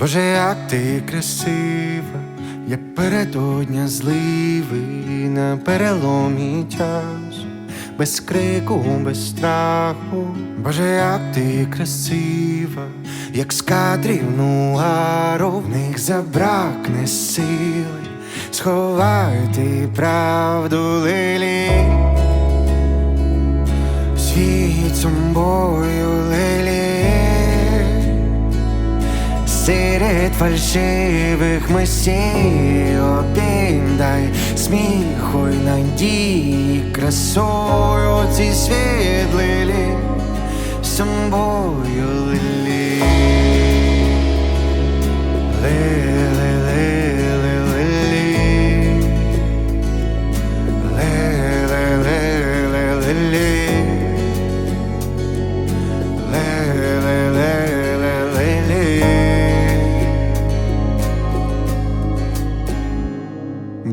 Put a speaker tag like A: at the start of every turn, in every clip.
A: Боже, як ти красива, як передодня зливи на переломі часу, без крику, без страху. Боже, як ти красива, як з нуару, в них забракне сили, сховати правду лилі. Світом бою лилі Серед фальшивих мисей обіндай сміху й надії красою ці світлилі Сумбою лилі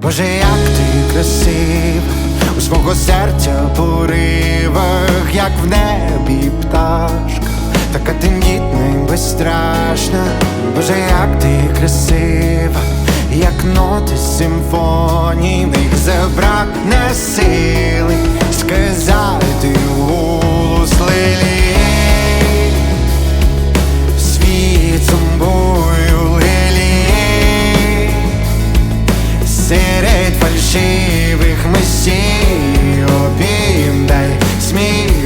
A: Боже, як ти красива у свого серця поривах, як в небі пташка, така тендітна і безстрашна. Боже, як ти красива, як ноти симфонії, в них забракне Серед фальшивих месій обійдай сміху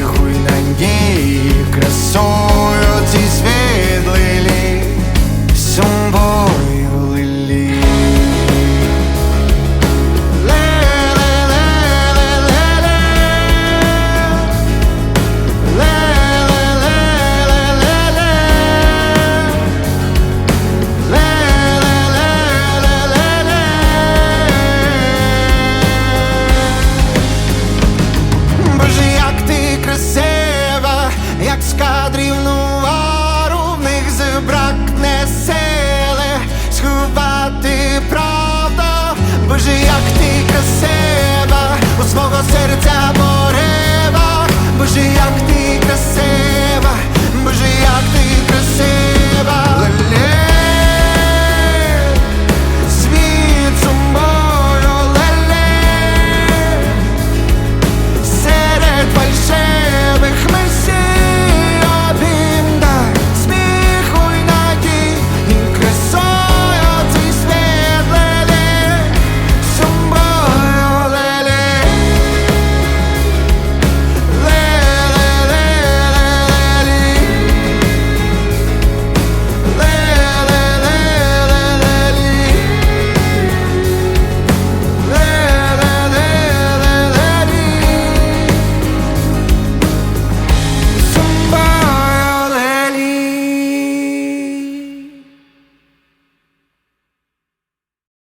A: у свого серця порива.